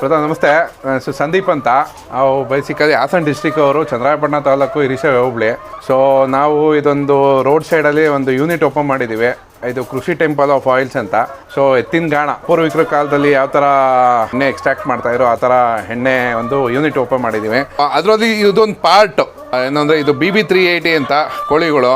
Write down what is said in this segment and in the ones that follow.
ಪ್ರಧಾನ ನಮಸ್ತೆ. ಹೆಸರು ಸಂದೀಪ್ ಅಂತ. ನಾವು ಬೇಸಿಕಲಿ ಹಾಸನ ಡಿಸ್ಟಿಕ್ ಅವರು ಚಂದ್ರಾಯಪಟ್ಟಣ ತಾಲೂಕು ಹಿರಿಷ ಹೋಬಳಿ. ಸೊ ನಾವು ಇದೊಂದು ರೋಡ್ ಸೈಡಲ್ಲಿ ಒಂದು ಯೂನಿಟ್ ಓಪನ್ ಮಾಡಿದ್ದೀವಿ ಇದು ಕೃಷಿ ಟೆಂಪಲ್ ಆಫ್ ಆಯಿಲ್ಸ್ ಅಂತ. ಸೊ ಎತ್ತಿನ ಗಾಣ. ಪೂರ್ವಿಕರ ಕಾಲದಲ್ಲಿ ಯಾವ ಥರ ಎಣ್ಣೆ ಎಕ್ಸ್ಟ್ರಾಕ್ಟ್ ಮಾಡ್ತಾ ಇರೋ ಆ ಥರ ಎಣ್ಣೆ ಒಂದು ಯೂನಿಟ್ ಓಪನ್ ಮಾಡಿದ್ದೀವಿ ಅದರಲ್ಲಿ ಇದೊಂದು ಪಾರ್ಟ್ ಏನಂದರೆ ಇದು ಬಿ ಬಿ ತ್ರೀ ಏಯ್ಟಿ ಅಂತ ಕೋಳಿಗಳು.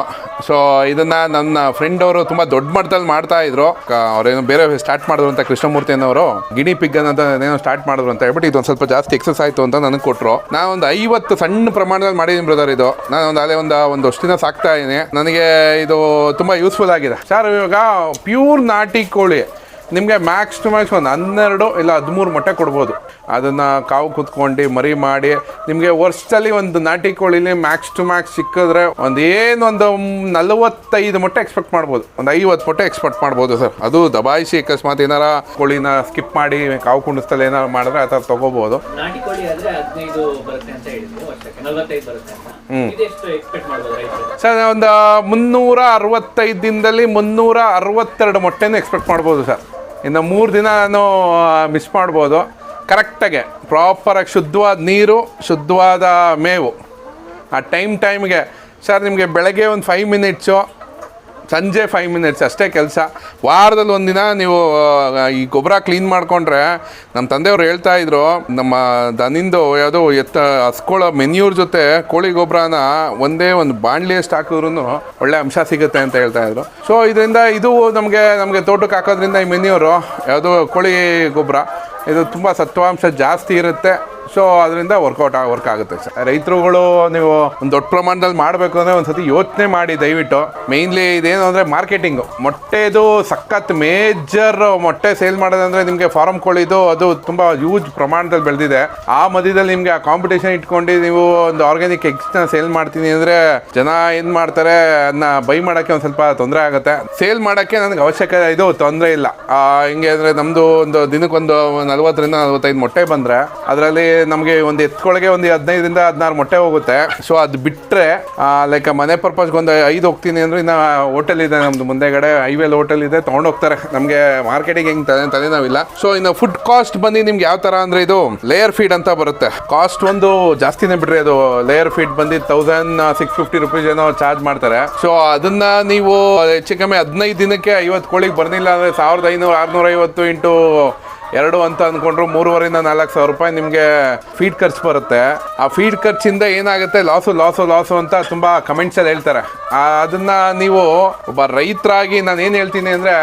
ಸೊ ಇದನ್ನು ನನ್ನ ಫ್ರೆಂಡ್ ಅವರು ತುಂಬ ದೊಡ್ಡ ಮಟ್ಟದಲ್ಲಿ ಮಾಡ್ತಾ ಇದ್ರು. ಅವರೇನು ಬೇರೆ ಸ್ಟಾರ್ಟ್ ಮಾಡಿದ್ರು ಅಂತ ಕೃಷ್ಣಮೂರ್ತಿ ಅನ್ನೋರು. ಗಿಣಿ ಪಿಗ್ ಅಂತ ಏನೋ ಸ್ಟಾರ್ಟ್ ಮಾಡಿದ್ರು ಅಂತ ಹೇಳ್ಬಿಟ್ಟು ಇದೊಂದು ಸ್ವಲ್ಪ ಜಾಸ್ತಿ ಎಕ್ಸಸ್ ಆಯಿತು ಅಂತ ನನಗೆ ಕೊಟ್ಟರು ನಾನು ಒಂದು ಐವತ್ತು ಸಣ್ಣ ಪ್ರಮಾಣದಲ್ಲಿ ಮಾಡಿದ್ದೀನಿ ಬ್ರದರ್ ಇದು. ನಾನು ಒಂದು ಅಲ್ಲೇ ಒಂದು ಒಂದು ದಿನ ಸಾಕ್ತಾ ಇದ್ದೀನಿ. ನನಗೆ ಇದು ತುಂಬ ಯೂಸ್ಫುಲ್ ಆಗಿದೆ. ಸರ್ ಇವಾಗ ಪ್ಯೂರ್ ನಾಟಿ ಕೋಳಿ. ನಿಮಗೆ ಮ್ಯಾಕ್ಸ್ ಟು ಮ್ಯಾಕ್ಸ್ ಒಂದು ಹನ್ನೆರಡು ಇಲ್ಲ ಹದಿಮೂರು ಮೊಟ್ಟೆ ಕೊಡ್ಬೋದು. ಅದನ್ನು ಕಾವು ಕುತ್ಕೊಂಡು ಮರಿ ಮಾಡಿ ನಿಮಗೆ ವರ್ಷದಲ್ಲಿ ಒಂದು ನಾಟಿ ಕೋಳಿಲಿ ಮ್ಯಾಕ್ಸ್ ಟು ಮ್ಯಾಕ್ಸ್ ಸಿಕ್ಕಿದ್ರೆ ಒಂದು ಏನೊಂದು ನಲವತ್ತೈದು ಮೊಟ್ಟೆ ಎಕ್ಸ್ಪೆಕ್ಟ್ ಮಾಡ್ಬೋದು. ಒಂದು ಐವತ್ತು ಮೊಟ್ಟೆ ಎಕ್ಸ್ಪೆಕ್ಟ್ ಮಾಡ್ಬೋದು ಸರ್. ಅದು ದಬಾಯಿಸಿ ಅಕಸ್ಮಾತ್ ಏನಾರ ಕೋಳಿನ ಸ್ಕಿಪ್ ಮಾಡಿ ಕಾವು ಕುಂಡಿಸ್ತಲ್ಲಿ ಏನಾರು ಮಾಡಿದ್ರೆ ಆ ಥರ ತೊಗೋಬೋದು. ರೈತರು? ಸರ್ ಒಂದು ಮುನ್ನೂರ ಅರವತ್ತೈದು ದಿನದಲ್ಲಿ ಮುನ್ನೂರ ಅರವತ್ತೆರಡು ಮೊಟ್ಟೆನೂ ಎಕ್ಸ್ಪೆಕ್ಟ್ ಮಾಡ್ಬೋದು ಸರ್. ಇನ್ನು ಮೂರು ದಿನ ನಾನು ಮಿಸ್ ಮಾಡ್ಬೋದು. ಕರೆಕ್ಟಾಗೆ, ಪ್ರಾಪರಾಗಿ ಶುದ್ಧವಾದ ನೀರು, ಶುದ್ಧವಾದ ಮೇವು. ಆ ಟೈಮ್ ಟೈಮ್ಗೆ, ಸರ್ ನಿಮಗೆ ಬೆಳಗ್ಗೆ ಒಂದು ಫೈವ್ ಮಿನಿಟ್ಸು ಸಂಜೆ ಫೈವ್ ಮಿನಿಟ್ಸ್ ಅಷ್ಟೇ ಕೆಲಸ. ವಾರದಲ್ಲಿ ಒಂದಿನ ನೀವು ಈ ಗೊಬ್ಬರ ಕ್ಲೀನ್ ಮಾಡಿಕೊಂಡ್ರೆ, ನಮ್ಮ ತಂದೆಯವರು ಹೇಳ್ತಾ ಇದ್ರು, ನಮ್ಮ ದನಿಂದು ಯಾವುದೋ ಎತ್ತ ಹಸ್ಕೊಳ್ಳೋ ಮೆನ್ಯೂರ್ ಜೊತೆ ಕೋಳಿ ಗೊಬ್ಬರನ ಒಂದೇ ಒಂದು ಬಾಣಲಿಯಷ್ಟು ಹಾಕಿದ್ರು ಒಳ್ಳೆ ಅಂಶ ಸಿಗುತ್ತೆ ಅಂತ ಹೇಳ್ತಾ ಇದ್ರು. ಸೊ ಇದರಿಂದ ಇದು ನಮಗೆ ನಮಗೆ ತೋಟಕ್ಕೆ ಹಾಕೋದ್ರಿಂದ ಈ ಮೆನ್ಯೂರು, ಯಾವುದು ಕೋಳಿ ಗೊಬ್ಬರ ಇದು ತುಂಬ ಸತ್ವಾಂಶ ಜಾಸ್ತಿ ಇರುತ್ತೆ. ಸೊ ಅದರಿಂದ ವರ್ಕೌಟ್ ವರ್ಕ್ ಆಗುತ್ತೆ ಸರ್. ರೈತರುಗಳು ನೀವು ಒಂದು ದೊಡ್ಡ ಪ್ರಮಾಣದಲ್ಲಿ ಮಾಡಬೇಕು ಅಂದರೆ ಒಂದು ಸತಿ ಯೋಚನೆ ಮಾಡಿ ದಯವಿಟ್ಟು. ಮೇಯ್ನ್ಲಿ ಇದೇನು ಅಂದರೆ ಮಾರ್ಕೆಟಿಂಗು ಮೊಟ್ಟೆದು ಸಖತ್ ಮೇಜರ್ ಮೊಟ್ಟೆ ಸೇಲ್ ಮಾಡೋದಂದ್ರೆ ನಿಮಗೆ ಫಾರಮ್ ಕೋಳಿದು ಅದು ತುಂಬ ಯೂಜ್ ಪ್ರಮಾಣದಲ್ಲಿ ಬೆಳೆದಿದೆ. ಆ ಮಧ್ಯದಲ್ಲಿ ನಿಮಗೆ ಆ ಕಾಂಪಿಟೇಷನ್ ಇಟ್ಕೊಂಡು ನೀವು ಒಂದು ಆರ್ಗ್ಯಾನಿಕ್ ಎಗ್ಸ್ನ ಸೇಲ್ ಮಾಡ್ತೀನಿ ಅಂದರೆ ಜನ ಏನು ಮಾಡ್ತಾರೆ ಅದನ್ನ ಬೈ ಮಾಡೋಕ್ಕೆ ಒಂದು ಸ್ವಲ್ಪ ತೊಂದರೆ ಆಗುತ್ತೆ. ಸೇಲ್ ಮಾಡೋಕ್ಕೆ ನನಗೆ ಅವಶ್ಯಕತೆ, ಇದು ತೊಂದರೆ ಇಲ್ಲ. ಹಿಂಗೆ ಅಂದರೆ ನಮ್ಮದು ಒಂದು ದಿನಕ್ಕೊಂದು ನಲ್ವತ್ತರಿಂದ ನಲ್ವತ್ತೈದು ಮೊಟ್ಟೆ ಬಂದರೆ, ಅದರಲ್ಲಿ ನಮಗೆ ಒಂದು ಎತ್ಕೊಳಗೆ ಒಂದು ಹದಿನೈದರಿಂದ ಹದಿನಾರು ಮೊಟ್ಟೆ ಹೋಗುತ್ತೆ. ಸೊ ಅದು ಬಿಟ್ಟರೆ ಲೈಕ್ ಮನೆ ಪರ್ಪಸ್ಗೆ ಒಂದು ಐದು ಹೋಗ್ತೀನಿ ಅಂದರೆ ಇನ್ನು ಹೋಟೆಲ್ ಇದೆ ನಮ್ಮದು ಮುಂದೆಗಡೆ. ಹೈವೇಲ್ ಹೋಟೆಲ್ ಇದೆ ತೊಗೊಂಡೋಗ್ತಾರೆ ನಮಗೆ ಮಾರ್ಕೆಟಿಂಗ್ ಹೆಂಗೆ ತಲೆ ನಾವಿಲ್ಲ ಸೊ ಇನ್ನು ಫುಡ್ ಕಾಸ್ಟ್ ಬಂದು ನಿಮ್ಗೆ ಯಾವ ಥರ ಅಂದರೆ ಇದು ಲೇಯರ್ ಫೀಡ್ ಅಂತ ಬರುತ್ತೆ. ಕಾಸ್ಟ್ ಒಂದು ಜಾಸ್ತಿನೇ ಬಿಡ್ರಿ ಅದು. ಲೇಯರ್ ಫೀಡ್ ಬಂದು ತೌಸಂಡ್ ಸಿಕ್ಸ್ ಫಿಫ್ಟಿ ರುಪೀಸ್ ಏನೋ ಚಾರ್ಜ್ ಮಾಡ್ತಾರೆ. ಸೊ ಅದನ್ನ ನೀವು ಹೆಚ್ಚು ಕಮ್ಮಿ ಹದಿನೈದು ದಿನಕ್ಕೆ ಐವತ್ತು ಕೋಳಿಗೆ ಬರ್ನಿಲ್ಲ ಅಂದರೆ ಸಾವಿರದ ಐನೂರು ಆರುನೂರ ಐವತ್ತು ಇಂಟು ಎರಡು ಅಂತ ಅಂದ್ಕೊಂಡ್ರು ಮೂರುವರೆಯಿಂದ ನಾಲ್ಕು ಸಾವಿರ ರೂಪಾಯಿ ನಿಮಗೆ ಫೀಡ್ ಖರ್ಚು ಬರುತ್ತೆ. ಆ ಫೀಡ್ ಖರ್ಚಿಂದ ಏನಾಗುತ್ತೆ? ಲಾಸು ಲಾಸು ಲಾಸು ಅಂತ ತುಂಬ ಕಮೆಂಟ್ಸಲ್ಲಿ ಹೇಳ್ತಾರೆ. ಅದನ್ನ ನೀವು ಒಬ್ಬ ರೈತರಾಗಿ ನಾನು ಏನು ಹೇಳ್ತೀನಿ ಅಂದರೆ,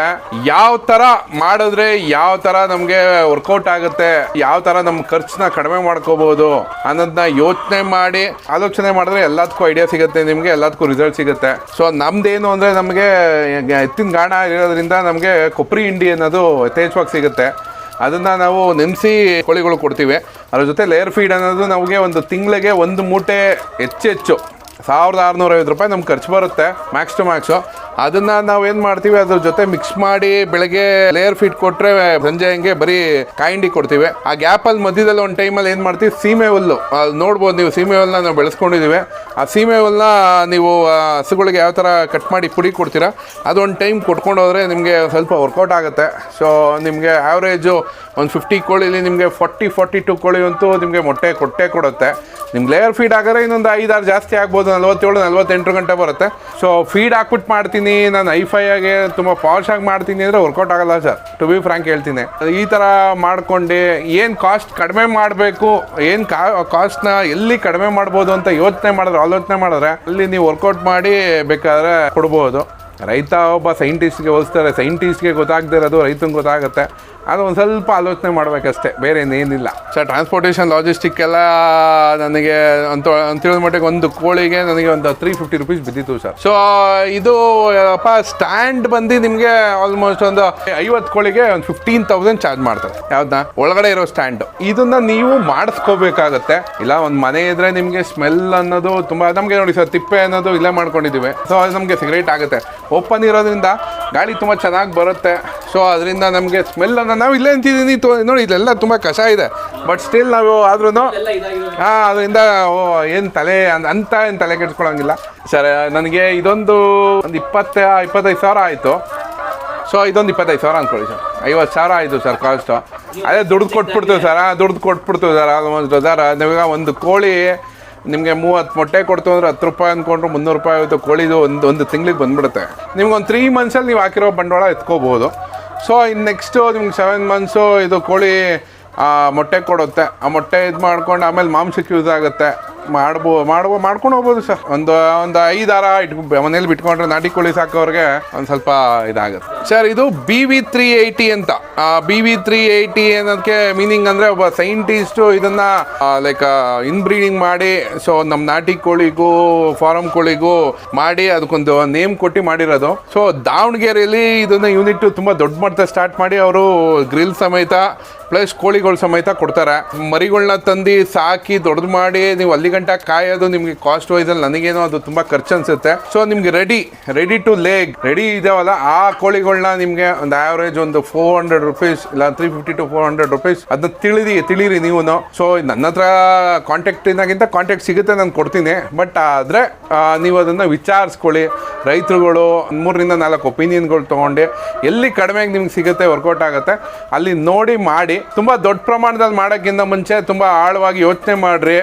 ಯಾವ ಥರ ಮಾಡಿದ್ರೆ ಯಾವ ಥರ ನಮಗೆ ವರ್ಕೌಟ್ ಆಗುತ್ತೆ, ಯಾವ ಥರ ನಮ್ಮ ಖರ್ಚನ್ನ ಕಡಿಮೆ ಮಾಡ್ಕೋಬೋದು ಅನ್ನೋದನ್ನ ಯೋಚನೆ ಮಾಡಿ, ಆಲೋಚನೆ ಮಾಡಿದ್ರೆ ಎಲ್ಲದಕ್ಕೂ ಐಡಿಯಾ ಸಿಗುತ್ತೆ, ನಿಮಗೆ ಎಲ್ಲದಕ್ಕೂ ರಿಸಲ್ಟ್ ಸಿಗುತ್ತೆ. ಸೊ ನಮ್ದೇನು ಅಂದರೆ ನಮಗೆ ಎತ್ತಿನ ಗಾಣ ಇರೋದ್ರಿಂದ ನಮಗೆ ಕೊಪ್ರಿ ಹಿಂಡಿ ಅನ್ನೋದು ಯಥೇಚ್ಛವಾಗಿ ಸಿಗುತ್ತೆ. ಅದನ್ನು ನಾವು ನೆನೆಸಿ ಕೋಳಿಗಳು ಕೊಡ್ತೀವಿ. ಅದ್ರ ಜೊತೆ ಲೇಯರ್ ಫೀಡ್ ಅನ್ನೋದು ನಮಗೆ ಒಂದು ತಿಂಗಳಿಗೆ ಒಂದು ಮೂಟೆ ಹೆಚ್ಚು ಹೆಚ್ಚು ಸಾವಿರದ ಆರುನೂರ ಐವತ್ತು ರೂಪಾಯಿ ನಮ್ಗೆ ಖರ್ಚು ಬರುತ್ತೆ ಮ್ಯಾಕ್ಸ್ ಟು ಮ್ಯಾಕ್ಸು ಅದನ್ನು ನಾವು ಏನು ಮಾಡ್ತೀವಿ, ಅದ್ರ ಜೊತೆ ಮಿಕ್ಸ್ ಮಾಡಿ ಬೆಳಗ್ಗೆ ಲೇಯರ್ ಫೀಟ್ ಕೊಟ್ಟರೆ ಸಂಜೆ ಹಂಗೆ ಬರೀ ಕಾಯಿಂಡಿ ಕೊಡ್ತೀವಿ. ಆ ಗ್ಯಾಪಲ್ಲಿ ಮಧ್ಯದಲ್ಲಿ ಒಂದು ಟೈಮಲ್ಲಿ ಏನು ಮಾಡ್ತೀವಿ, ಸೀಮೆ ಹುಲ್ಲು. ಅಲ್ಲಿ ನೋಡ್ಬೋದು ನೀವು, ಸೀಮೆ ಹುಲ್ಲನ್ನ ನಾವು ಬೆಳೆಸ್ಕೊಂಡಿದ್ದೀವಿ ಆ ಸೀಮೆ ಹುಲ್ಲನ್ನ ನೀವು ಹಸುಗಳಿಗೆ ಯಾವ ಥರ ಕಟ್ ಮಾಡಿ ಪುಡಿ ಕೊಡ್ತೀರಾ, ಅದೊಂದು ಟೈಮ್ ಕೊಟ್ಕೊಂಡು ಹೋದರೆ ನಿಮಗೆ ಸ್ವಲ್ಪ ವರ್ಕೌಟ್ ಆಗುತ್ತೆ. ಸೊ ನಿಮಗೆ ಆ್ಯಾವ್ರೇಜು ಒಂದು ಫಿಫ್ಟಿ ಕೋಳಿಲಿ ನಿಮಗೆ ಫಾರ್ಟಿ ಫಾರ್ಟಿ ಟು ಕೋಳಿ ಅಂತೂ ನಿಮಗೆ ಮೊಟ್ಟೆ ಕೊಟ್ಟೆ ಕೊಡುತ್ತೆ. ನಿಮ್ಗೆ ಲೇಯರ್ ಫೀಡ್ ಆಗಾರೆ ಇನ್ನೊಂದು ಐದಾರು ಜಾಸ್ತಿ ಆಗ್ಬೋದು ನಲ್ವತ್ತೇಳು, ನಲ್ವತ್ತೆಂಟು ಗಂಟೆ ಬರುತ್ತೆ. ಸೊ ಫೀಡ್ ಹಾಕ್ಬಿಟ್ಟು ಮಾಡ್ತೀನಿ. ನಾನು ಐಫೈ ಆಗಿ ತುಂಬ ಆಗಿ ಮಾಡ್ತೀನಿ ಅಂದರೆ ವರ್ಕೌಟ್ ಆಗಲ್ಲ ಸರ್ ಟು ಬಿ ಫ್ರಾಂಕ್ ಹೇಳ್ತೀನಿ. ಈ ಥರ ಮಾಡ್ಕೊಂಡು ಏನು ಕಾಸ್ಟ್ ಕಡಿಮೆ ಮಾಡಬೇಕು, ಏನು ಕಾ ಕಾಸ್ಟ್ನ ಎಲ್ಲಿ ಕಡಿಮೆ ಮಾಡ್ಬೋದು ಅಂತ ಯೋಚನೆ ಮಾಡಿದ್ರೆ, ಆಲೋಚನೆ ಮಾಡಿದ್ರೆ ಅಲ್ಲಿ ನೀವು ವರ್ಕೌಟ್ ಮಾಡಿ ಬೇಕಾದರೆ ಕೊಡ್ಬೋದು. ರೈತ ಒಬ್ಬ ಸೈಂಟಿಸ್ಟ್ಗೆ ಹೋಲಿಸ್ತಾರೆ, ಸೈಂಟಿಸ್ಟ್ಗೆ ಗೊತ್ತಾಗದೇ ಇರೋದು ರೈತಂಗೆ ಗೊತ್ತಾಗುತ್ತೆ. ಅದು ಒಂದು ಸ್ವಲ್ಪ ಆಲೋಚನೆ ಮಾಡಬೇಕಷ್ಟೇ, ಬೇರೆ ಏನೇನಿಲ್ಲ ಸರ್ ಟ್ರಾನ್ಸ್ಪೋರ್ಟೇಷನ್ ಲಾಜಿಸ್ಟಿಕ್ ಎಲ್ಲ ನನಗೆ ಅಂತ ಅಂತೇಳಿದ ಮಟ್ಟಿಗೆ ಒಂದು ಕೋಳಿಗೆ ನನಗೆ ಒಂದು ತ್ರೀ ಫಿಫ್ಟಿ ರುಪೀಸ್ ಬಿದ್ದಿತ್ತು ಸರ್. ಸೊ ಇದು ಅಪ್ಪ ಸ್ಟ್ಯಾಂಡ್ ಬಂದು ನಿಮಗೆ ಆಲ್ಮೋಸ್ಟ್ ಒಂದು ಐವತ್ತು ಕೋಳಿಗೆ ಒಂದು ಫಿಫ್ಟೀನ್ ತೌಸಂಡ್ ಚಾರ್ಜ್ ಮಾಡ್ತಾರೆ. ಯಾವ್ದನ್ನ ಒಳಗಡೆ ಇರೋ ಸ್ಟ್ಯಾಂಡ್ ಇದನ್ನ ನೀವು ಮಾಡಿಸ್ಕೋಬೇಕಾಗತ್ತೆ. ಇಲ್ಲ, ಒಂದು ಮನೆ ಇದ್ರೆ ನಿಮಗೆ ಸ್ಮೆಲ್ ಅನ್ನೋದು ತುಂಬ, ನಮಗೆ ನೋಡಿ ಸರ್, ತಿಪ್ಪೆ ಅನ್ನೋದು ಇಲ್ಲೇ ಮಾಡ್ಕೊಂಡಿದ್ದೀವಿ. ಸೊ ಅದು ನಮಗೆ ಸಿಗರೇಟ್ ಆಗುತ್ತೆ. ಓಪನ್ ಇರೋದ್ರಿಂದ ಗಾಳಿ ತುಂಬ ಚೆನ್ನಾಗಿ ಬರುತ್ತೆ. ಸೊ ಅದರಿಂದ ನಮಗೆ ಸ್ಮೆಲ್ ಅನ್ನ ನಾವು ಇಲ್ಲೇ ಅಂತಿದ್ದೀನಿ ನೋಡಿ, ಇಲ್ಲೆಲ್ಲ ತುಂಬ ಕಸ ಇದೆ. ಬಟ್ ಸ್ಟಿಲ್ ನಾವು ಆದ್ರೂ ಹಾಂ, ಅದರಿಂದ ಏನು ತಲೆ ಅಂತ ಏನು ತಲೆ ಕೆಡ್ಸ್ಕೊಳಂಗಿಲ್ಲ. ಸರ್, ನನಗೆ ಇದೊಂದು ಒಂದು ಇಪ್ಪತ್ತ, ಇಪ್ಪತ್ತೈದು ಸಾವಿರ ಆಯಿತು. ಸೊ ಇದೊಂದು ಇಪ್ಪತ್ತೈದು ಸಾವಿರ ಅಂದ್ಕೊಳ್ಳಿ ಸರ್. ಐವತ್ತು ಸಾವಿರ ಆಯಿತು ಸರ್ ಕಾಸ್ಟು ಅದೇ ದುಡ್ಡು ಕೊಟ್ಬಿಡ್ತೀವಿ ಸರ್ ದುಡ್ಡು ಕೊಟ್ಬಿಡ್ತೀವಿ ಸರ್ ಆಲ್ಮೋಸ್ಟ್ ಸರ್. ನಿಮಗೆ ಒಂದು ಕೋಳಿ ನಿಮಗೆ ಮೂವತ್ತು ಮೊಟ್ಟೆ ಕೊಡ್ತು ಅಂದರೆ ಹತ್ತು ರೂಪಾಯಿ ಅಂದ್ಕೊಂಡ್ರು ಮುನ್ನೂರು ರೂಪಾಯಿ ಆಯಿತು, ಕೋಳಿದು ಒಂದು ಒಂದು ತಿಂಗ್ಳಿಗೆ ಬಂದ್ಬಿಡುತ್ತೆ. ನಿಮ್ಗೆ ಒಂದು ತ್ರೀ ಮಂತ್ಸಲ್ಲಿ ನೀವು ಹಾಕಿರೋ ಬಂಡವಾಳ ಎತ್ಕೋಬೋದು ಸೊ ಇನ್ನು ನೆಕ್ಸ್ಟು ನಿಮ್ಗೆ ಸೆವೆನ್ ಮಂತ್ಸು ಇದು ಕೋಳಿ ಮೊಟ್ಟೆ ಕೊಡುತ್ತೆ. ಆ ಮೊಟ್ಟೆ ಇದು ಮಾಡ್ಕೊಂಡು ಆಮೇಲೆ ಮಾಂಸಕ್ಕೆ ಯೂಸ್ ಆಗುತ್ತೆ. ಮಾಡ್ಬೋ ಮಾಡ್ಬೋ ಮಾಡ್ಕೊಂಡು ಹೋಗ್ಬೋದು ಸರ್. ಒಂದು ಒಂದು ಐದಾರ ಇಟ್ಕೊ ಮನೇಲಿ ಬಿಟ್ಕೊಂಡ್ರೆ ನಾಟಿ ಕೋಳಿ ಸಾಕೋರಿಗೆ ಒಂದು ಸ್ವಲ್ಪ ಇದಾಗುತ್ತೆ. ಸರ್, ಇದು ಬಿ ವಿ ತ್ರೀ ಏಯ್ಟಿ ಅಂತ. ಬಿ ವಿ ತ್ರೀ ಏಯ್ಟಿ ಅನ್ನೋದಕ್ಕೆ ಮೀನಿಂಗ್ ಅಂದರೆ ಒಬ್ಬ ಸೈಂಟಿಸ್ಟು ಇದನ್ನು ಲೈಕ್ ಇನ್ಬ್ರೀಡಿಂಗ್ ಮಾಡಿ ಸೊ ನಮ್ಮ ನಾಟಿ ಕೋಳಿಗೂ ಫಾರಮ್ ಕೋಳಿಗೂ ಮಾಡಿ ಅದಕ್ಕೊಂದು ನೇಮ್ ಕೊಟ್ಟು ಮಾಡಿರೋದು. ಸೊ ದಾವಣಗೆರೆಯಲ್ಲಿ ಇದನ್ನ ಯೂನಿಟ್ ತುಂಬ ದೊಡ್ಡ ಮಟ್ಟದ ಸ್ಟಾರ್ಟ್ ಮಾಡಿ ಅವರು ಗ್ರಿಲ್ ಸಮೇತ ಪ್ಲಸ್ ಕೋಳಿಗಳ ಸಮೇತ ಕೊಡ್ತಾರೆ. ಮರಿಗಳನ್ನ ತಂದು ಸಾಕಿ ದೊಡ್ಡದು ಮಾಡಿ ನೀವು ಅಲ್ಲಿ ಗಂಟ ಕಾಯೋದು ನಿಮಗೆ ಕಾಸ್ಟ್ ವೈಸಲ್ಲಿ ನನಗೇನೋ ಅದು ತುಂಬ ಖರ್ಚು ಅನ್ಸುತ್ತೆ. ಸೊ ನಿಮ್ಗೆ ready ready to lay ready ಇದಾವಲ್ಲ, ಆ ಕೋಳಿಗಳನ್ನ ನಿಮಗೆ ಒಂದು ಆವರೇಜ್ ಒಂದು ಫೋರ್ ಹಂಡ್ರೆಡ್ ರುಪೀಸ್ ಇಲ್ಲ three fifty to four hundred rupees ಅದನ್ನ ತಿಳಿದಿ, ತಿಳಿರಿ ನೀವು ಸೊ ನನ್ನ ಹತ್ರ ಕಾಂಟ್ಯಾಕ್ಟಿನಾಗಿಂತ ಕಾಂಟ್ಯಾಕ್ಟ್ ಸಿಗುತ್ತೆ, ನಾನು ಕೊಡ್ತೀನಿ. ಬಟ್ ಆದರೆ ನೀವು ಅದನ್ನು ವಿಚಾರಿಸ್ಕೊಳ್ಳಿ. ರೈತರುಗಳು ಮೂರರಿಂದ ನಾಲ್ಕು ಒಪಿನಿಯನ್ಗಳು ತೊಗೊಂಡು ಎಲ್ಲಿ ಕಡಿಮೆಗೆ ನಿಮ್ಗೆ ಸಿಗುತ್ತೆ ವರ್ಕೌಟ್ ಆಗುತ್ತೆ, ಅಲ್ಲಿ ನೋಡಿ ಮಾಡಿ. ತುಂಬ ದೊಡ್ಡ ಪ್ರಮಾಣದಲ್ಲಿ ಮಾಡೋಕ್ಕಿಂತ ಮುಂಚೆ ತುಂಬ ಆಳವಾಗಿ ಯೋಚನೆ ಮಾಡಿರಿ.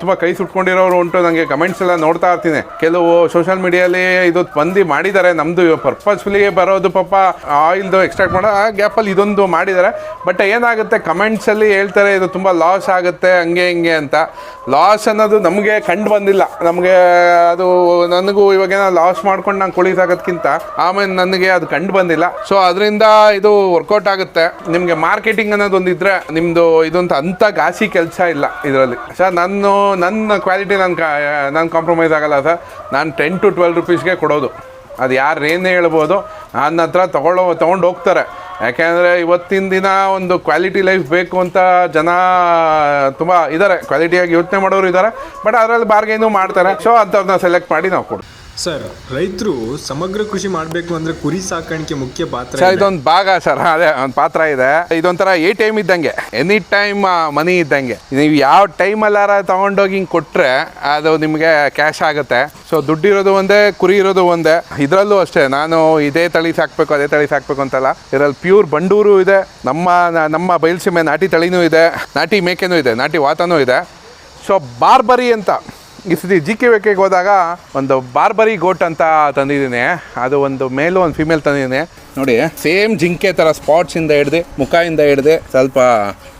ತುಂಬ ಕೈ ಸುಟ್ಕೊಂಡಿರೋರು ಉಂಟು ನನಗೆ ಕಮೆಂಟ್ಸ್ ಎಲ್ಲ ನೋಡ್ತಾ ಇರ್ತೀನಿ. ಕೆಲವು ಸೋಷಿಯಲ್ ಮೀಡಿಯಲ್ಲಿ ಇದು ಬಂದು ಮಾಡಿದ್ದಾರೆ ನಮ್ಮದು ಪರ್ಪಸ್ಫುಲಿ ಬರೋದು ಪಾಪ ಆಯಿಲ್ದು ಎಕ್ಸ್ಟ್ರಾಕ್ಟ್ ಮಾಡೋ ಆ ಗ್ಯಾಪಲ್ಲಿ ಇದೊಂದು ಮಾಡಿದ್ದಾರೆ. ಬಟ್ ಏನಾಗುತ್ತೆ ಕಮೆಂಟ್ಸಲ್ಲಿ ಹೇಳ್ತಾರೆ, ಇದು ತುಂಬ ಲಾಸ್ ಆಗುತ್ತೆ, ಹಂಗೆ ಹಿಂಗೆ ಅಂತ. ಲಾಸ್ ಅನ್ನೋದು ನಮಗೆ ಕಂಡು ಬಂದಿಲ್ಲ. ನಮಗೆ ಅದು ನನಗೂ ಇವಾಗೇನೋ ಲಾಸ್ ಮಾಡ್ಕೊಂಡು ನಾನು ಕುಳಿತಾಗೋದಕ್ಕಿಂತ ಆಮೇಲೆ ನನಗೆ ಅದು ಕಂಡು ಬಂದಿಲ್ಲ. ಸೊ ಅದರಿಂದ ಇದು ವರ್ಕೌಟ್ ಆಗುತ್ತೆ. ನಿಮಗೆ ಮಾರ್ಕೆಟಿಂಗ್ ಅನ್ನೋದು ಒಂದಿದ್ರೆ ಇದ್ರೆ ನಿಮ್ಮದು ಇದೊಂದು ಅಂಥ ಘಾಸಿ ಕೆಲಸ ಇಲ್ಲ ಇದರಲ್ಲಿ. ಸರ್ ನಾನು ನನ್ನ ಕ್ವಾಲಿಟಿ ನಾನು ನಾನು ಕಾಂಪ್ರಮೈಸ್ ಆಗಲ್ಲ ಸರ್. ನಾನು ಟೆನ್ ಟು ಟ್ವೆಲ್ ರುಪೀಸ್ಗೆ ಕೊಡೋದು. ಅದು ಯಾರು ಏನೇ ಹೇಳ್ಬೋದು ನನ್ನ ಹತ್ರ ತೊಗೊಳ್ಳೋ, ತೊಗೊಂಡು ಹೋಗ್ತಾರೆ. ಯಾಕೆಂದರೆ ಇವತ್ತಿನ ದಿನ ಒಂದು ಕ್ವಾಲಿಟಿ ಲೈಫ್ ಬೇಕು ಅಂತ ಜನ ತುಂಬ ಇದ್ದಾರೆ ಕ್ವಾಲಿಟಿಯಾಗಿ ಯೋಚನೆ ಮಾಡೋರು ಇದ್ದಾರೆ ಬಟ್ ಅದರಲ್ಲಿ ಬಾರ್ಗೇನು ಮಾಡ್ತಾರೆ. ಸೊ ಅಂಥವ್ರನ್ನ ಸೆಲೆಕ್ಟ್ ಮಾಡಿ ನಾವು ಕೊಡ್ತೀವಿ. ಸರ್ ರೈತರು ಸಮಗ್ರ ಕೃಷಿ ಮಾಡಬೇಕು ಅಂದ್ರೆ ಕುರಿ ಸಾಕಾಣಿಕೆ ಮುಖ್ಯ ಪಾತ್ರ. ಇದೊಂದು ಭಾಗ ಸರ್. ಅದೇ ಒಂದು ಪಾತ್ರ ಇದೆ. ಇದೊಂಥರ ಎ ಟೈಮ್ ಇದ್ದಂಗೆ ಎನಿ ಟೈಮ್ ಮನಿ ಇದ್ದಂಗೆ. ನೀವು ಯಾವ ಟೈಮಲ್ಲಾರ ತಗೊಂಡೋಗಿ ಹಿಂಗೆ ಕೊಟ್ಟರೆ ಅದು ನಿಮಗೆ ಕ್ಯಾಶ್ ಆಗುತ್ತೆ. ಸೊ ದುಡ್ಡಿರೋದು ಒಂದೇ ಕುರಿ ಇರೋದು ಒಂದೇ. ಇದರಲ್ಲೂ ಅಷ್ಟೇ ನಾನು ಇದೇ ತಳಿ ಸಾಕಬೇಕು ಅದೇ ತಳಿ ಸಾಕಬೇಕು ಅಂತಲ್ಲ. ಇದರಲ್ಲಿ ಪ್ಯೂರ್ ಬಂಡೂರು ಇದೆ. ನಮ್ಮ ನಮ್ಮ ಬಯಲುಸೀಮೆ ನಾಟಿ ತಳಿನೂ ಇದೆ. ನಾಟಿ ಮೇಕೆನೂ ಇದೆ ನಾಟಿ ವಾತನೂ ಇದೆ. ಸೊ ಬಾರ್ಬರಿ ಅಂತ ಈ ಸತಿ ಜಿ ಕೆ ವೆಕೆಗೆ ಹೋದಾಗ ಒಂದು ಬಾರ್ಬರಿ ಗೋಟ್ ಅಂತ ತಂದಿದ್ದೀನಿ. ಅದು ಒಂದು ಮೇಲು ಒಂದು ಫಿಮೇಲ್ ತಂದಿದ್ದೀನಿ. ನೋಡಿ ಸೇಮ್ ಜಿಂಕೆ ಥರ ಸ್ಪಾಟ್ಸಿಂದ ಹಿಡ್ದು ಮುಖದಿಂದ ಹಿಡ್ದು ಸ್ವಲ್ಪ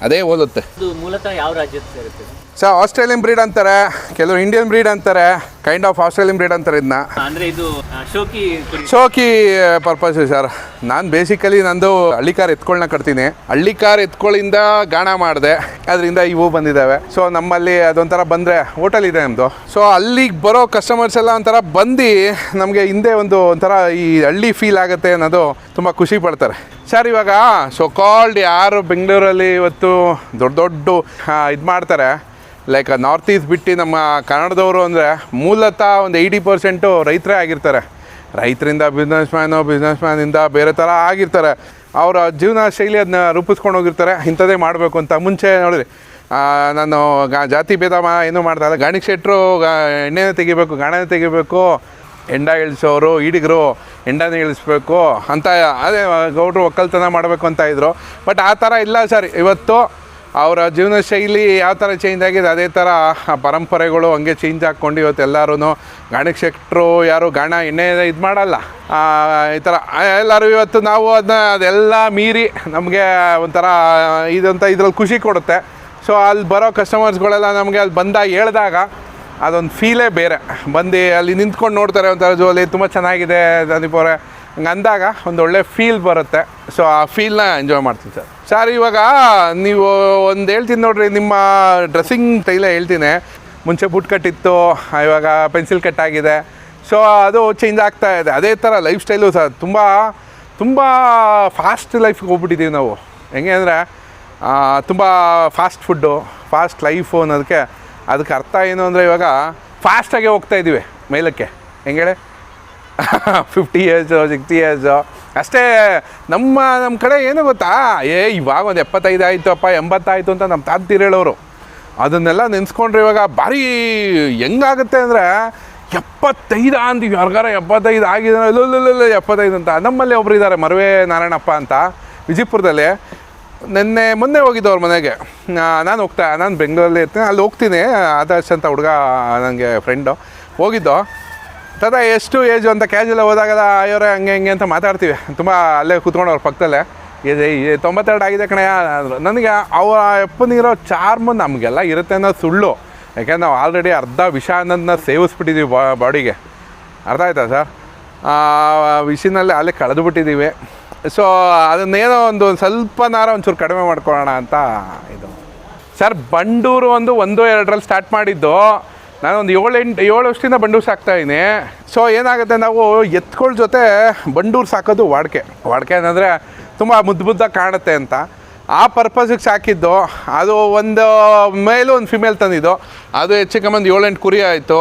ಅದೇ ಓದುತ್ತೆ ಇದು ಮೂಲತಃ ಯಾವ ರಾಜ್ಯಕ್ಕೆ ಸೇರುತ್ತೆ? ಸೊ ಆಸ್ಟ್ರೇಲಿಯನ್ ಬ್ರೀಡ್ ಅಂತಾರೆ ಕೆಲವರು ಇಂಡಿಯನ್ ಬ್ರೀಡ್ ಅಂತಾರೆ ಕೈಂಡ್ ಆಫ್ ಆಸ್ಟ್ರೇಲಿಯನ್ ಬ್ರೀಡ್ ಅಂತಾರೆ ಇದನ್ನ ಅಂದ್ರೆ ಇದು ಶೋಕಿ ಶೋಕಿ ಪರ್ಪಸ್ ಸರ್ ನಾನು ಬೇಸಿಕಲಿ ನಂದು ಹಳ್ಳಿ ಕಾರ್ ಎತ್ಕೊಳ್ನ ಕಟ್ತೀನಿ. ಹಳ್ಳಿ ಕಾರ್ ಎತ್ಕೊಳ್ಳಿಂದ ಗಾಣ ಮಾಡಿದೆ. ಅದರಿಂದ ಇವು ಬಂದಿದ್ದಾವೆ ಸೊ ನಮ್ಮಲ್ಲಿ ಅದೊಂಥರ ಬಂದರೆ ಹೋಟೆಲ್ ಇದೆ ನಮ್ಮದು ಸೊ ಅಲ್ಲಿಗೆ ಬರೋ ಕಸ್ಟಮರ್ಸ್ ಎಲ್ಲ ಒಂಥರ ಬಂದು ನಮಗೆ ಹಿಂದೆ ಒಂದು ಒಂಥರ ಈ ಹಳ್ಳಿ ಫೀಲ್ ಆಗುತ್ತೆ ಅನ್ನೋದು ತುಂಬ ಖುಷಿ ಪಡ್ತಾರೆ. ಸರ್ ಇವಾಗ ಸೊ ಕಾಲ್ಡ್ ಯಾರು ಬೆಂಗಳೂರಲ್ಲಿ ಇವತ್ತು ದೊಡ್ಡ ದೊಡ್ಡ ಇದು ಮಾಡ್ತಾರೆ. ಲೈಕ್ ನಾರ್ತ್ ಈಸ್ಟ್ ಬಿಟ್ಟು ನಮ್ಮ ಕನ್ನಡದವರು ಅಂದರೆ ಮೂಲತಃ ಒಂದು ಏಯ್ಟಿ ಪರ್ಸೆಂಟು ರೈತರೇ ಆಗಿರ್ತಾರೆ. ರೈತರಿಂದ ಬಿಸ್ನೆಸ್ ಮ್ಯಾನು ಬಿಸ್ನೆಸ್ ಮ್ಯಾನಿಂದ ಬೇರೆ ಥರ ಆಗಿರ್ತಾರೆ. ಅವರ ಜೀವನ ಶೈಲಿ ಅದನ್ನ ರೂಪಿಸ್ಕೊಂಡು ಹೋಗಿರ್ತಾರೆ. ಇಂಥದ್ದೇ ಮಾಡಬೇಕು ಅಂತ ಮುಂಚೆ ನೋಡಿರಿ ನಾನು ಗಾ, ಜಾತಿ ಭೇದ ಮಾ, ಏನೂ ಮಾಡ್ತಾ ಇಲ್ಲ ಗಾಣಿ ಶೆಟ್ರು, ಗಾ, ಎಣ್ಣೆನೇ ತೆಗಿಬೇಕು, ಗಾಣನೇ ತೆಗಿಬೇಕು ಎಂಡ ಇಳಿಸೋರು, ಈಡಿಗರು ಎಂಡನೇ ಇಳಿಸ್ಬೇಕು ಅಂತ, ಅದೇ, ಗೌಡ್ರು ಒಕ್ಕಲ್ತನ ಮಾಡಬೇಕು ಅಂತ ಇದ್ದರು ಬಟ್ ಆ ಥರ ಇಲ್ಲ ಸರ್. ಇವತ್ತು ಅವರ ಜೀವನ ಶೈಲಿ ಯಾವ ಥರ ಚೇಂಜ್ ಆಗಿದೆ, ಅದೇ ಥರ ಪರಂಪರೆಗಳು ಹಂಗೆ ಚೇಂಜ್ ಹಾಕ್ಕೊಂಡು ಇವತ್ತು ಎಲ್ಲರೂ ಗಾಣಕ್ಕೆ ಶೆಟ್ಟರು ಯಾರು ಗಾಣ ಎಣ್ಣೆ ಇದು ಮಾಡಲ್ಲ. ಈ ಥರ ಎಲ್ಲರೂ ಇವತ್ತು ನಾವು ಅದನ್ನ ಅದೆಲ್ಲ ಮೀರಿ ನಮಗೆ ಒಂಥರ ಇದಂತ ಇದ್ರಲ್ಲಿ ಖುಷಿ ಕೊಡುತ್ತೆ. ಸೊ ಅಲ್ಲಿ ಬರೋ ಕಸ್ಟಮರ್ಸ್ಗಳೆಲ್ಲ ನಮಗೆ ಅಲ್ಲಿ ಬಂದಾಗ ಹೇಳಿದಾಗ ಅದೊಂದು ಫೀಲೇ ಬೇರೆ. ಬಂದು ಅಲ್ಲಿ ನಿಂತ್ಕೊಂಡು ನೋಡ್ತಾರೆ ಒಂಥರ ಜೋಲಿ, ತುಂಬ ಚೆನ್ನಾಗಿದೆ ಸಂದೀಪ್ ಅವರೇ. ಹಂಗೆ ಅಂದಾಗ ಒಂದು ಒಳ್ಳೆ ಫೀಲ್ ಬರುತ್ತೆ. ಸೊ ಆ ಫೀಲ್ನ ಎಂಜಾಯ್ ಮಾಡ್ತೀನಿ ಸರ್. ಸರ್ ಇವಾಗ, ನೀವು ಒಂದು ಹೇಳ್ತೀನಿ ನೋಡ್ರಿ, ನಿಮ್ಮ ಡ್ರೆಸ್ಸಿಂಗ್ ತೈಲ ಹೇಳ್ತೀನಿ. ಮುಂಚೆ ಬುಟ್ ಕಟ್ಟಿತ್ತು ಇವಾಗ ಪೆನ್ಸಿಲ್ ಕಟ್ ಆಗಿದೆ. ಸೊ ಅದು ಚೇಂಜ್ ಆಗ್ತಾ ಇದೆ. ಅದೇ ಥರ ಲೈಫ್ ಸ್ಟೈಲು ಸರ್. ತುಂಬ ತುಂಬ ಫಾಸ್ಟ್ ಲೈಫ್ಗೆ ಹೋಗ್ಬಿಟ್ಟಿದ್ದೀವಿ ನಾವು. ಹೆಂಗೆ ಅಂದರೆ ತುಂಬ ಫಾಸ್ಟ್ ಫುಡ್ಡು ಫಾಸ್ಟ್ ಲೈಫು ಅನ್ನೋದಕ್ಕೆ, ಅದಕ್ಕೆ ಅರ್ಥ ಏನು ಅಂದರೆ ಇವಾಗ ಫಾಸ್ಟಾಗೆ ಹೋಗ್ತಾ ಇದ್ದೀವಿ ಮೇಲಕ್ಕೆ. ಹೆಂಗೆ ಹೇಳಿ? ಫಿಫ್ಟಿ ಇಯರ್ಸು ಸಿಕ್ಸ್ಟಿ ಇಯರ್ಸು ಅಷ್ಟೇ, ನಮ್ಮ ನಮ್ಮ ಕಡೆ ಏನು ಗೊತ್ತಾ? ಏ, ಇವಾಗ ಒಂದು ಎಪ್ಪತ್ತೈದು ಆಯಿತು ಅಪ್ಪ, ಎಂಬತ್ತಾಯಿತು ಅಂತ ನಮ್ಮ ತಾತ್ತೀರು ಹೇಳೋರು ಅದನ್ನೆಲ್ಲ ನೆನೆಸ್ಕೊಂಡ್ರೆ ಇವಾಗ ಭಾರಿ ಹೆಂಗಾಗುತ್ತೆ ಅಂದರೆ ಎಪ್ಪತ್ತೈದು ಅಂತೀವಿ ಹೊರಗಾರ ಎಪ್ಪತ್ತೈದು ಆಗಿದೆ ಇಲ್ಲ ಎಪ್ಪತ್ತೈದು ಅಂತ. ನಮ್ಮಲ್ಲಿ ಒಬ್ರು ಇದ್ದಾರೆ ಮರುವೆ ನಾರಾಯಣಪ್ಪ ಅಂತ, ವಿಜಯಪುರದಲ್ಲಿ. ನಿನ್ನೆ ಮೊನ್ನೆ ಹೋಗಿದ್ದು ಅವ್ರ ಮನೆಗೆ. ನಾನು ಹೋಗ್ತಾ, ನಾನು ಬೆಂಗಳೂರಲ್ಲಿ ಇರ್ತೀನಿ. ಅಲ್ಲಿ ಹೋಗ್ತೀನಿ. ಆದರ್ಶ್ ಅಂತ ಹುಡುಗ ನನಗೆ ಫ್ರೆಂಡು ಹೋಗಿದ್ದು. ತದಾ ಎಷ್ಟು ಏಜ್ ಅಂತ ಕ್ಯಾಶುವಲ್ ಹೋದಾಗ ಅಯ್ಯೋರೆ ಹಂಗೆ ಹಿಂಗೆ ಅಂತ ಮಾತಾಡ್ತೀವಿ. ತುಂಬ ಅಲ್ಲೇ ಕೂತ್ಕೊಂಡು ಅವ್ರ ಪಕ್ಕದಲ್ಲೇ. ಇದು ತೊಂಬತ್ತೆರಡು ಆಗಿದೆ ಕಣಯ್ಯ. ನನಗೆ ಅವ ಅಪ್ಪನಿರೋ ಚಾರ್ಮ್ ನಮಗೆಲ್ಲ ಇರುತ್ತೆ ಅನ್ನೋದು ಸುಳ್ಳು. ಯಾಕೆಂದ್ರೆ ನಾವು ಆಲ್ರೆಡಿ ಅರ್ಧ ವಿಷ ಅನ್ನೋದನ್ನ ಸೇವಿಸ್ಬಿಟ್ಟಿದ್ದೀವಿ ಬಾ, ಬಾಡಿಗೆ. ಅರ್ಥ ಆಯ್ತಾ ಸರ್? ಆ ವಿಷಯದಲ್ಲಿ ಅಲ್ಲೇ ಕಳೆದುಬಿಟ್ಟಿದ್ದೀವಿ ಸೊ ಅದನ್ನೇನೋ ಒಂದು ಸ್ವಲ್ಪ ನಾರ ಒಂಚೂರು ಕಡಿಮೆ ಮಾಡ್ಕೊಳ್ಳೋಣ ಅಂತ ಇದು. ಸರ್, ಬಂಡೂರು ಒಂದು ಒಂದು ಎರಡರಲ್ಲಿ ಸ್ಟಾರ್ಟ್ ಮಾಡಿದ್ದು. ನಾನು ಒಂದು ಏಳು ಎಂಟು, ಏಳು ವರ್ಷದಿಂದ ಬಂಡೂರು ಸಾಕ್ತಾ ಇದ್ದೀನಿ ಸೊ ಏನಾಗುತ್ತೆ ನಾವು ಎತ್ಕೊಳ್ ಜೊತೆ ಬಂಡೂರು ಸಾಕೋದು ವಾಡಿಕೆ. ವಾಡಿಕೆ ಏನಂದರೆ ತುಂಬ ಮುದ್ದು ಮುದ್ದಾಗಿ ಕಾಣುತ್ತೆ ಅಂತ. ಆ ಪರ್ಪಸಿಗೆ ಸಾಕಿದ್ದು, ಅದು ಒಂದು ಮೇಲು ಒಂದು ಫಿಮೇಲ್ ತಂದಿದ್ದು. ಅದು ಹೆಚ್ಚು ಕಮ್ಮಿ ಏಳೆಂಟು ಕುರಿ ಆಯಿತು.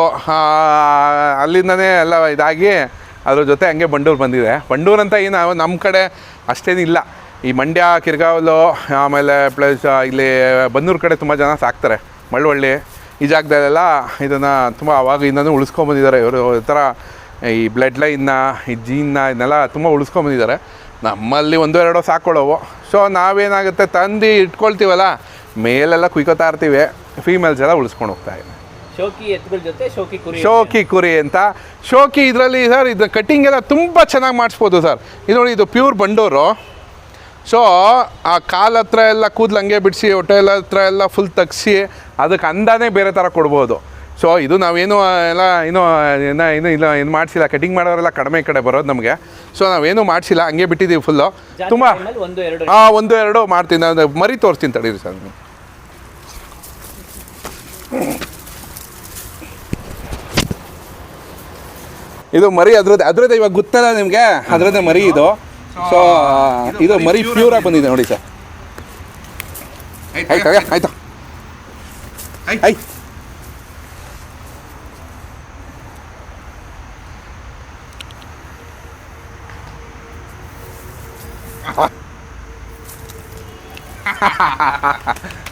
ಅಲ್ಲಿಂದನೇ ಎಲ್ಲ ಇದಾಗಿ ಅದ್ರ ಜೊತೆ ಹಂಗೆ ಬಂಡೂರು ಬಂದಿದೆ. ಬಂಡೂರು ಅಂತ ಏನು ನಮ್ಮ ಕಡೆ ಅಷ್ಟೇನಿಲ್ಲ ಈ ಮಂಡ್ಯ, ಕಿರ್ಗಾವಲು, ಆಮೇಲೆ ಪ್ಲಸ್ ಇಲ್ಲಿ ಬನ್ನೂರು ಕಡೆ ತುಂಬ ಜನ ಸಾಕ್ತಾರೆ. ಮಳವಳ್ಳಿ ಈ ಜಾಗದಲ್ಲೆಲ್ಲ ಇದನ್ನು ತುಂಬ ಅವಾಗಿಂದನೂ ಉಳಿಸ್ಕೊಂಬಂದಿದ್ದಾರೆ ಇವರು ಈ ಥರ ಈ ಬ್ಲಡ್ ಲೈನ್ನ ಈ ಜೀನ್ನ ಇದನ್ನೆಲ್ಲ ತುಂಬ ಉಳಿಸ್ಕೊಂಬಂದಿದ್ದಾರೆ ನಮ್ಮಲ್ಲಿ ಒಂದು ಎರಡೋ ಸಾಕೊಳ್ಳೋವು ಸೊ ನಾವೇನಾಗುತ್ತೆ? ತಂದು ಇಟ್ಕೊಳ್ತೀವಲ್ಲ? ಮೇಲೆಲ್ಲ ಕುಯ್ಕೋತಾ ಇರ್ತೀವಿ. ಫೀಮೇಲ್ಸ್ ಎಲ್ಲ ಉಳಿಸ್ಕೊಂಡು ಹೋಗ್ತಾ ಇದೆ. ಶೋಕಿ ಎತ್ತುಗಳ ಜೊತೆ ಶೋಕಿ ಕುರಿ ಶೋಕಿ ಕುರಿ ಅಂತ. ಶೋಕಿ ಇದರಲ್ಲಿ ಸರ್ ಇದು ಕಟ್ಟಿಂಗ್ ಎಲ್ಲ ತುಂಬ ಚೆನ್ನಾಗಿ ಮಾಡಿಸ್ಬೋದು ಸರ್. ಇದು ನೋಡಿ ಇದು ಪ್ಯೂರ್ ಬಂಡೂರು. ಸೊ ಆ ಕಾಲ ಹತ್ರ ಎಲ್ಲ ಕೂದಲು ಹಂಗೆ ಬಿಡಿಸಿ ಹೊಟ್ಟೆ ಎಲ್ಲ ಹತ್ರ ಎಲ್ಲ ಫುಲ್ ತಗ್ಸಿ ಅದಕ್ಕೆ ಅಂದಾನೇ ಬೇರೆ ಥರ ಕೊಡ್ಬೋದು. ಸೊ ಇದು ನಾವೇನು ಎಲ್ಲ ಏನು ಏನೋ ಏನು ಇಲ್ಲ ಏನು ಮಾಡಿಸಿಲ್ಲ. ಕಟಿಂಗ್ ಮಾಡೋರೆಲ್ಲ ಕಡಿಮೆ ಕಡೆ ಬರೋದು ನಮಗೆ. ಸೊ ನಾವೇನು ಮಾಡಿಸಿಲ್ಲ ಹಂಗೆ ಬಿಟ್ಟಿದ್ದೀವಿ ಫುಲ್ಲು ತುಂಬ ಹಾಂ ಒಂದು ಎರಡು. ಮಾಡ್ತೀನಿ. ನಾನು ಮರಿ ತೋರಿಸ್ತೀನಿ ತಡೀರಿ ಸರ್ ಇದು ಮರಿ ಅದ್ರದ್ದು ಅದ್ರದ್ದು ಇವಾಗ ಗೊತ್ತಲ್ಲ ನಿಮಗೆ? ಅದರದ್ದೇ ಮರಿ ಇದು. ಸೊ ಇದು ಮರಿ ಪ್ಯೂರ್ ಆಗಿ ಬಂದಿದೆ ನೋಡಿ ಸರ್. ಆಯ್ತು? ಆಯ್ತಾ ಆಯ್ತು.